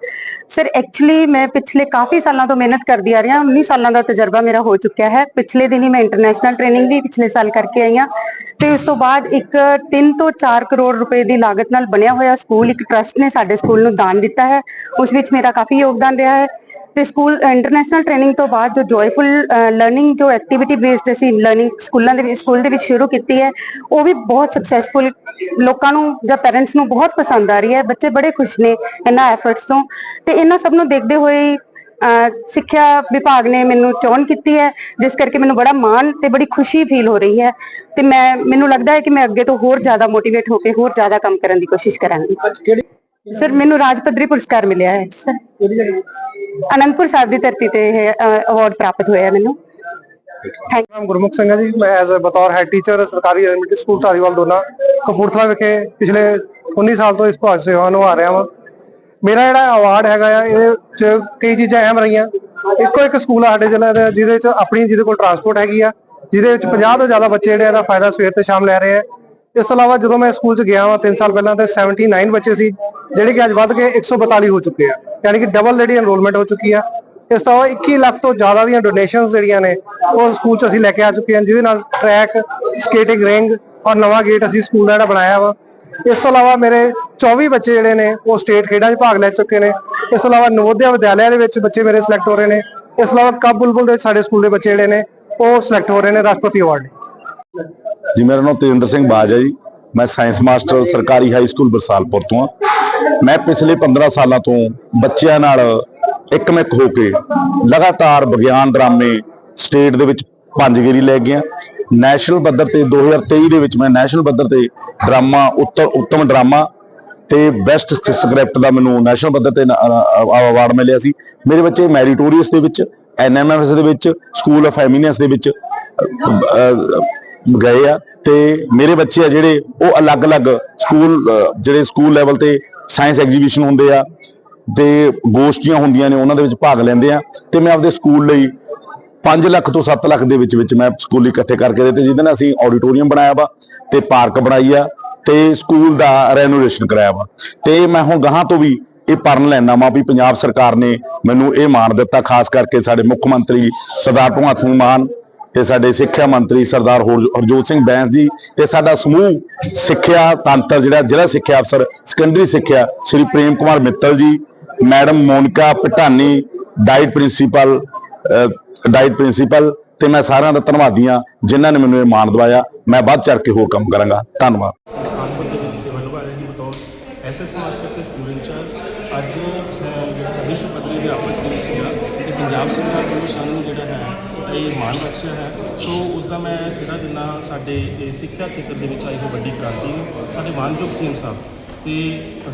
ਸਰ ਐਕਚੁਅਲੀ ਮੈਂ ਪਿਛਲੇ ਕਾਫੀ ਸਾਲਾਂ ਤੋਂ ਮਿਹਨਤ ਕਰਦੀ ਆ ਰਹੀ ਹਾਂ 19 ਸਾਲਾਂ ਦਾ ਤਜਰਬਾ ਮੇਰਾ ਹੋ ਚੁੱਕਿਆ ਹੈ ਪਿਛਲੇ ਦਿਨੀ ਮੈਂ ਇੰਟਰਨੈਸ਼ਨਲ ਟ੍ਰੇਨਿੰਗ ਵੀ ਪਿਛਲੇ ਸਾਲ ਕਰਕੇ ਆਈ ਹਾਂ ਤੇ ਉਸ ਤੋਂ ਬਾਅਦ ਇੱਕ 3 ਤੋਂ 4 ਕਰੋੜ ਰੁਪਏ ਦੀ ਲਾਗਤ ਨਾਲ ਬਣਿਆ ਹੋਇਆ ਸਕੂਲ ਇੱਕ ਟਰਸਟ ਨੇ ਸਾਡੇ ਸਕੂਲ ਨੂੰ ਦਾਨ ਦਿੱਤਾ ਹੈ ਉਸ ਵਿੱਚ ਮੇਰਾ ਕਾਫੀ ਯੋਗਦਾਨ ਰਿਹਾ ਹੈ ਤੇ ਸਕੂਲ ਇੰਟਰਨੈਸ਼ਨਲ ਟ੍ਰੇਨਿੰਗ ਤੋਂ ਬਾਅਦ ਜੋ ਜੋਇਫੁਲ ਲਰਨਿੰਗ ਜੋ ਐਕਟੀਵਿਟੀ ਬੇਸਡ ਅਸੀਂ ਲਰਨਿੰਗ ਸਕੂਲਾਂ ਦੇ ਵਿੱਚ, ਸਕੂਲ ਦੇ ਵਿੱਚ ਸ਼ੁਰੂ ਕੀਤੀ ਹੈ, ਉਹ ਵੀ ਬਹੁਤ ਸਕਸੈਸਫੁਲ ਲੋਕਾਂ ਨੂੰ ਜਾਂ ਪੈਰੈਂਟਸ ਨੂੰ ਬਹੁਤ ਪਸੰਦ ਆ ਰਹੀ ਹੈ, ਬੱਚੇ ਬੜੇ ਖੁਸ਼ ਨੇ ਇਹਨਾਂ ਐਫਰਟਸ ਤੋਂ ਤੇ ਇਹਨਾਂ ਸਭ ਨੂੰ ਦੇਖਦੇ ਹੋਏ ਸਿੱਖਿਆ ਵਿਭਾਗ ਨੇ ਮੈਨੂੰ ਚੋਣ ਕੀਤੀ ਹੈ, ਜਿਸ ਕਰਕੇ ਮੈਨੂੰ ਬੜਾ ਮਾਣ ਤੇ ਬੜੀ ਖੁਸ਼ੀ ਫੀਲ ਹੋ ਰਹੀ ਹੈ ਤੇ ਮੈਂ, ਮੈਨੂੰ ਲੱਗਦਾ ਹੈ ਕਿ ਮੈਂ ਅੱਗੇ ਤੋਂ ਹੋਰ ਜ਼ਿਆਦਾ ਮੋਟੀਵੇਟ ਹੋ ਕੇ ਹੋਰ ਜ਼ਿਆਦਾ ਕੰਮ ਕਰਨ ਦੀ ਕੋਸ਼ਿਸ਼ ਕਰਾਂਗੀ। ਸਰ ਮੈਨੂੰ ਰਾਜ ਪੱਧਰੀ ਪੁਰਸਕਾਰ ਮਿਲਿਆ ਹੈ। ਸਰ ਅਨੰਦਪੁਰ ਸਾਹਿਬ ਦੀ ਧਰਤੀ ਤੇ ਇਹ ਅਵਾਰਡ ਪ੍ਰਾਪਤ ਹੋਇਆ ਮੈਨੂੰ। ਨਾਮ ਗੁਰਮੁਖ ਸਿੰਘ ਜੀ। ਮੈਂ ਐਜ਼ ਅ ਬਤੌਰ ਹੈਡ ਟੀਚਰ ਸਰਕਾਰੀ ਐਲੀਮੈਂਟਰੀ ਸਕੂਲ ਧਾਰੀਵਾਲ ਦੋਨਾ ਕਪੂਰਥਲਾ ਵਿਖੇ ਪਿਛਲੇ 19 ਸਾਲ ਤੋਂ ਇਸ ਭਾਗ ਸੇਵਾ ਨਿਭਾ ਰਿਹਾ ਹਾਂ ਮੇਰਾ ਜਿਹੜਾ ਅਵਾਰਡ ਹੈਗਾ ਆ ਇਹਦੇ ਚ ਕਈ ਚੀਜ਼ਾਂ ਅਹਿਮ ਰਹੀਆਂ। ਇੱਕੋ ਇੱਕ ਸਕੂਲ ਆ ਸਾਡੇ ਜ਼ਿਲ੍ਹੇ ਦਾ ਜਿਹਦੇ ਚ ਆਪਣੀ ਜਿਹਦੇ ਕੋਲ ਟਰਾਂਸਪੋਰਟ ਹੈਗੀ ਆ ਜਿਹਦੇ ਵਿੱਚ 50 ਤੋਂ ਜ਼ਿਆਦਾ ਬੱਚੇ ਜਿਹੜੇ ਇਹਦਾ ਫਾਇਦਾ ਸਵੇਰ ਤੇ ਸ਼ਾਮ ਲੈ ਰਹੇ ਆ। ਇਸ ਤੋਂ ਇਲਾਵਾ ਜਦੋਂ ਮੈਂ ਸਕੂਲ ਚ ਗਿਆ ਹਾਂ 3 ਸਾਲ ਪਹਿਲਾਂ, ਤੇ 79 ਬੱਚੇ ਸੀ, ਜਿਹੜੇ ਕਿ ਅੱਜ ਵੱਧ ਕੇ 142 ਹੋ ਚੁੱਕੇ ਆ। ਯਾਨੀ ਕਿ ਡਬਲ ਜਿਹੜੀ ਐਨਰੋਲਮੈਂਟ ਹੋ ਚੁੱਕੀ ਆ। ਇਸ ਤੋਂ ਇਲਾਵਾ 21 ਲੱਖ ਤੋਂ ਜ਼ਿਆਦਾ ਦੀਆਂ ਡੋਨੇਸ਼ਨਸ ਜਿਹੜੀਆਂ ਨੇ, ਉਹ ਸਕੂਲ ਚ ਅਸੀਂ ਲੈ ਕੇ ਆ ਚੁੱਕੇ ਹਾਂ, ਜਿਹਦੇ ਨਾਲ ਟਰੈਕ ਸਕੇਟਿੰਗ ਰਿੰਗ ਔਰ ਨਵਾਂ ਗੇਟ ਅਸੀਂ ਸਕੂਲ ਦਾ ਜਿਹੜਾ ਬਣਾਇਆ ਵਾ। ਇਸ ਤੋਂ ਇਲਾਵਾ ਮੇਰੇ 24 ਬੱਚੇ ਜਿਹੜੇ ਨੇ, ਉਹ ਸਟੇਟ ਖੇਡਾਂ 'ਚ ਭਾਗ ਲੈ ਚੁੱਕੇ ਨੇ। ਇਸ ਤੋਂ ਇਲਾਵਾ ਨਵੋਦਿਆ ਵਿਦਿਆਲਿਆ ਦੇ ਵਿੱਚ ਬੱਚੇ ਮੇਰੇ ਸਿਲੈਕਟ ਹੋ ਰਹੇ ਨੇ। ਇਸ ਤੋਂ ਇਲਾਵਾ ਕਬ ਬੁਲਬੁਲ ਦੇ ਸਾਡੇ ਸਕੂਲ ਦੇ ਬੱਚੇ ਜਿਹੜੇ ਨੇ, ਉਹ ਸਿਲੈਕਟ ਹੋ ਰਹੇ ਨੇ ਰਾਸ਼ਟਰਪਤੀ ਅਵਾਰਡ ਜੀ, ਮੇਰਾ ਨਾਮ ਤੇਜਿੰਦਰ ਸਿੰਘ ਬਾਜ ਹੈ ਜੀ। ਮੈਂ ਸਾਇੰਸ ਮਾਸਟਰ ਸਰਕਾਰੀ ਹਾਈ ਸਕੂਲ ਬਰਸਾਲਪੁਰ ਤੋਂ ਹਾਂ। ਮੈਂ ਪਿਛਲੇ 15 ਸਾਲਾਂ ਤੋਂ ਬੱਚਿਆਂ ਨਾਲ ਇੱਕਮਿਕ ਹੋ ਕੇ ਲਗਾਤਾਰ ਵਿਗਿਆਨ ਡਰਾਮੇ ਸਟੇਟ ਦੇ ਵਿੱਚ ਪੰਜ ਗੇਰੀ ਲੈ ਗਿਆ। ਨੈਸ਼ਨਲ ਪੱਧਰ ਤੇ 2023 ਦੇ ਵਿੱਚ ਮੈਂ ਨੈਸ਼ਨਲ ਪੱਧਰ ਤੇ ਡਰਾਮਾ, ਉੱਤਰ, ਉੱਤਮ ਡਰਾਮਾ ਤੇ ਬੈਸਟ ਸਕ੍ਰਿਪਟ ਦਾ ਮੈਨੂੰ ਨੈਸ਼ਨਲ ਪੱਧਰ ਤੇ ਅਵਾਰਡ ਮਿਲਿਆ ਸੀ। ਮੇਰੇ ਬੱਚੇ ਮੈਰੀਟੋਰੀਅਸ ਦੇ ਵਿੱਚ ਐਨਐਮਐਫਐਸ ਦੇ ਵਿੱਚ, ਸਕੂਲ ਆਫ ਐਮੀਨੈਂਸ ਦੇ ਵਿੱਚ ਗਏ ਆ ਤੇ ਮੇਰੇ ਬੱਚੇ ਆ ਜਿਹੜੇ ਉਹ ਅਲੱਗ-ਅਲੱਗ ਸਕੂਲ ਜਿਹੜੇ ਸਕੂਲ ਲੈਵਲ ਤੇ ਸਾਇੰਸ ਐਗਜ਼ੀਬਿਸ਼ਨ ਹੁੰਦੇ ਆ ਤੇ ਗੋਸ਼ਟੀਆਂ ਹੁੰਦੀਆਂ ਨੇ, ਉਹਨਾਂ ਦੇ ਵਿੱਚ ਭਾਗ ਲੈਂਦੇ ਆ ਤੇ ਮੈਂ ਆਪਦੇ ਸਕੂਲ ਲਈ 5 ਲੱਖ ਤੋਂ 7 ਲੱਖ ਦੇ ਵਿੱਚ ਵਿੱਚ ਮੈਂ ਸਕੂਲ ਇਕੱਠੇ ਕਰਕੇ ਦਿੱਤੇ, ਜਿਹਦੇ ਨਾਲ ਅਸੀਂ ਆਡੀਟੋਰੀਅਮ ਬਣਾਇਆ ਵਾ ਤੇ ਪਾਰਕ ਬਣਾਈ ਆ ਤੇ ਸਕੂਲ ਦਾ ਰੈਨੋਵੇਸ਼ਨ ਕਰਾਇਆ ਵਾ। ਤੇ ਮੈਂ ਹੁਣ ਗਾਹਾਂ ਤੋਂ ਵੀ ਇਹ ਪਰਨ ਲੈਣਾ ਵਾ ਵੀ ਪੰਜਾਬ ਸਰਕਾਰ ਨੇ ਮੈਨੂੰ ਇਹ ਮਾਣ ਦਿੱਤਾ, ਖਾਸ ਕਰਕੇ ਸਾਡੇ ਮੁੱਖ ਮੰਤਰੀ ਸਰਦਾਰ ਭਗਵੰਤ ਸਿੰਘ ਮਾਨ ਤੇ ਸਾਡੇ ਸਿੱਖਿਆ ਮੰਤਰੀ ਸਰਦਾਰ ਹੋਰ- ਹਰਜੋਤ ਸਿੰਘ ਬੈਂਸ ਜੀ ਤੇ ਸਾਡਾ ਸਮੂਹ ਸਿੱਖਿਆ ਤੰਤਰ ਜਿਹੜਾ ਜ਼ਿਲ੍ਹਾ ਸਿੱਖਿਆ ਅਫਸਰ ਸੈਕੰਡਰੀ ਸਿੱਖਿਆ ਸ਼੍ਰੀ Prem Kumar Mittal ji, madam Monika Patani DIET principal DIET principal ਤੇ ਮੈਂ ਸਾਰਿਆਂ ਦਾ ਧੰਨਵਾਦੀ ਹਾਂ ਜਿਨ੍ਹਾਂ ਨੇ ਮੈਨੂੰ ਇਹ ਮਾਣ ਦਿਵਾਇਆ। ਮੈਂ ਵੱਧ ਚੜ ਕੇ ਹੋਰ ਕੰਮ ਕਰਾਂਗਾ। ਧੰਨਵਾਦ। ਐਸਐਸ ਮਾਸਟਰ ਤੇ ਸਕੂਲ ਇੰਚਾਰਜ। ਅੱਜ ਵਿਸ਼ਵ ਪੱਧਰੀ ਅਧਿਆਪਕ ਦਿਵਸ ਸੀਗਾ, ਤੇ ਪੰਜਾਬ ਸਰਕਾਰ ਵੱਲੋਂ ਸਾਨੂੰ ਜਿਹੜਾ ਹੈ, ਇਹ ਮਾਣ ਬਖਸ਼ਿਆ ਸੋ ਉਸ ਦਾ ਮੈਂ ਸਿਰਾ ਦਿੰਦਾ ਸਾਡੇ ਇਹ ਸਿੱਖਿਆ ਖੇਤਰ ਦੇ ਵਿੱਚ ਆਈ ਹੋਈ ਵੱਡੀ ਕ੍ਰਾਂਤੀ ਨੂੰ, ਸਾਡੇ ਮਾਨਯੋਗ ਸੀਐਮ ਸਾਹਿਬ ਤੇ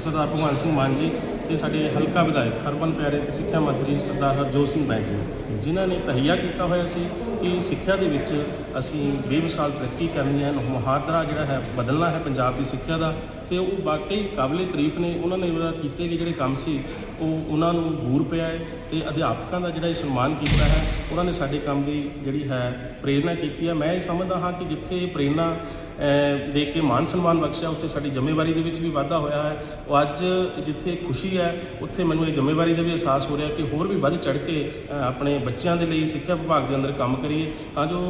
ਸਰਦਾਰ ਭਗਵੰਤ ਸਿੰਘ ਮਾਨ ਜੀ ਤੇ ਸਾਡੇ ਹਲਕਾ ਵਿਧਾਇਕ ਹਰਮਨ ਪਿਆਰੇ ਤੇ ਸਿੱਖਿਆ ਮੰਤਰੀ ਸਰਦਾਰ ਹਰਜੋਤ ਸਿੰਘ ਬੈਂਕ ਜੀ, ਜਿਨ੍ਹਾਂ ਨੇ ਤਹੀਆ ਕੀਤਾ ਹੋਇਆ ਸੀ ਕਿ ਸਿੱਖਿਆ ਦੇ ਵਿੱਚ ਅਸੀਂ ਬੇਮਿਸਾਲ ਤਰੱਕੀ ਕਰਨੀ ਹੈ ਮੁਹਾਦਰਾ ਜਿਹੜਾ ਹੈ, ਬਦਲਣਾ ਹੈ ਪੰਜਾਬ ਦੀ ਸਿੱਖਿਆ ਦਾ ਤੇ ਉਹ ਵਾਕਈ ਕਾਬਲੇ ਤਾਰੀਫ ਨੇ, ਉਹਨਾਂ ਨੇ ਜਿਹੜਾ ਕੀਤੇ ਗਏ ਜਿਹੜੇ ਕੰਮ ਸੀ, ਉਹ ਉਹਨਾਂ ਨੂੰ ਬੂਰ ਪਿਆ ਹੈ ਤੇ ਅਧਿਆਪਕਾਂ ਦਾ ਜਿਹੜਾ ਇਹ ਸਨਮਾਨ ਕੀਤਾ ਹੈ ਉਹਨਾਂ ਨੇ ਸਾਡੇ ਕੰਮ ਦੀ ਜਿਹੜੀ ਹੈ ਪ੍ਰੇਰਣਾ ਕੀਤੀ ਹੈ ਮੈਂ ਇਹ ਸਮਝਦਾ ਹਾਂ ਕਿ ਜਿੱਥੇ ਪ੍ਰੇਰਣਾ ਅਹ, ਦੇ ਕੇ ਮਾਨ ਸਨਮਾਨ ਬਖਸ਼ਿਆ ਉੱਥੇ ਸਾਡੀ ਜ਼ਿੰਮੇਵਾਰੀ ਦੇ ਵਿੱਚ ਵੀ ਵਾਧਾ ਹੋਇਆ ਹੈ। ਉਹ ਅੱਜ ਜਿੱਥੇ ਖੁਸ਼ੀ ਹੈ ਉੱਥੇ ਮੈਨੂੰ ਇਹ ਜ਼ਿੰਮੇਵਾਰੀ ਦਾ ਵੀ ਅਹਿਸਾਸ ਹੋ ਰਿਹਾ ਕਿ ਹੋਰ ਵੀ ਵੱਧ ਚੜ ਕੇ ਆਪਣੇ ਬੱਚਿਆਂ ਦੇ ਲਈ ਸਿੱਖਿਆ ਵਿਭਾਗ ਦੇ ਅੰਦਰ ਕੰਮ ਕਰੀਏ। ਤਾਂ ਜੋ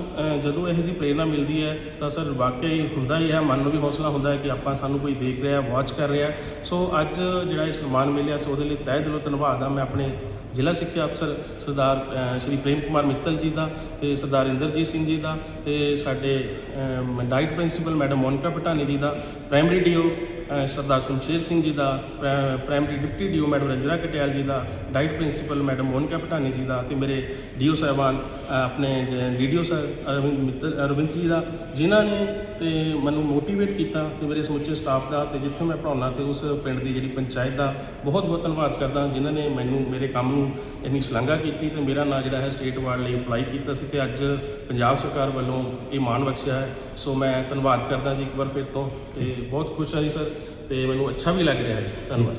ਜਦੋਂ ਇਹੋ ਜਿਹੀ ਪ੍ਰੇਰਣਾ ਮਿਲਦੀ ਹੈ ਤਾਂ ਸਰ ਵਾਕਈ ਹੁੰਦਾ ਹੀ ਹੈ ਮਨ ਨੂੰ ਵੀ ਹੌਸਲਾ ਹੁੰਦਾ ਹੈ ਕਿ ਆਪਾਂ ਸਾਨੂੰ ਕੋਈ ਦੇਖ ਰਿਹਾ ਵਾਚ ਕਰ ਰਿਹਾ। ਸੋ ਅੱਜ ਜਿਹੜਾ ਇਹ ਸਨਮਾਨ ਮਿਲਿਆ ਸੋ ਉਹਦੇ ਲਈ ਤਹਿ ਦਿਲੋਂ ਧੰਨਵਾਦ ਆ। ਮੈਂ ਆਪਣੇ ਜ਼ਿਲ੍ਹਾ ਸਿੱਖਿਆ ਅਫਸਰ ਸਰਦਾਰ ਸ਼੍ਰੀ ਪ੍ਰੇਮ ਕੁਮਾਰ ਮਿੱਤਲ ਜੀ ਦਾ ਤੇ ਸਰਦਾਰ ਇੰਦਰਜੀਤ ਸਿੰਘ ਜੀ ਦਾ ਤੇ ਸਾਡੇ ਅ, DIET principal madam Monika Patani ji the primary deo Sardar Shamsher Singh ji the primary deputy DO madam Ranjana Katial ji the DIET principal madam Monika Patani ji ਦਾ ਤੇ ਮੇਰੇ ਡੀਓ ਸਾਹਿਬਾਨ ਅ, ਆਪਣੇ ਡੀਡੀਓ ਸਾਹਿਬ ਅਰਵਿੰਦ ਮਿੱਤਲ ਅਰਵਿੰਦ ਜੀ ਦਾ ਜਿਨ੍ਹਾਂ ਨੇ ਤੇ ਮੈਨੂੰ ਮੋਟੀਵੇਟ ਕੀਤਾ ਤੇ ਮੇਰੇ ਸਮੁੱਚੇ ਸਟਾਫ ਦਾ ਤੇ ਜਿੱਥੇ ਮੈਂ ਪੜਾਉਣਾ ਤੇ ਉਸ ਪਿੰਡ ਦੀ ਜਿਹੜੀ ਪੰਚਾਇਤ ਦਾ ਬਹੁਤ ਬਹੁਤ ਧੰਨਵਾਦ ਕਰਦਾ, ਜਿਨ੍ਹਾਂ ਨੇ ਮੈਨੂੰ ਮੇਰੇ ਕੰਮ ਨੂੰ ਇੰਨੀ ਸ਼ਲਾਘਾ ਕੀਤੀ ਤੇ ਮੇਰਾ ਨਾਂ ਜਿਹੜਾ ਹੈ ਸਟੇਟ ਵਾਰਡ ਲਈ ਅਪਲਾਈ ਕੀਤਾ ਸੀ ਤੇ ਅੱਜ ਪੰਜਾਬ ਸਰਕਾਰ ਵੱਲੋਂ ਇਹ ਮਾਣ ਬਖਸ਼ਿਆ ਹੈ। ਸੋ ਮੈਂ ਧੰਨਵਾਦ ਕਰਦਾ ਜੀ ਇੱਕ ਵਾਰ ਫਿਰ ਤੋਂ ਤੇ ਬਹੁਤ ਖੁਸ਼ ਹਾਂ ਜੀ ਸਰ ਤੇ ਮੈਨੂੰ ਅੱਛਾ ਵੀ ਲੱਗ ਰਿਹਾ ਹੈ। ਧੰਨਵਾਦ।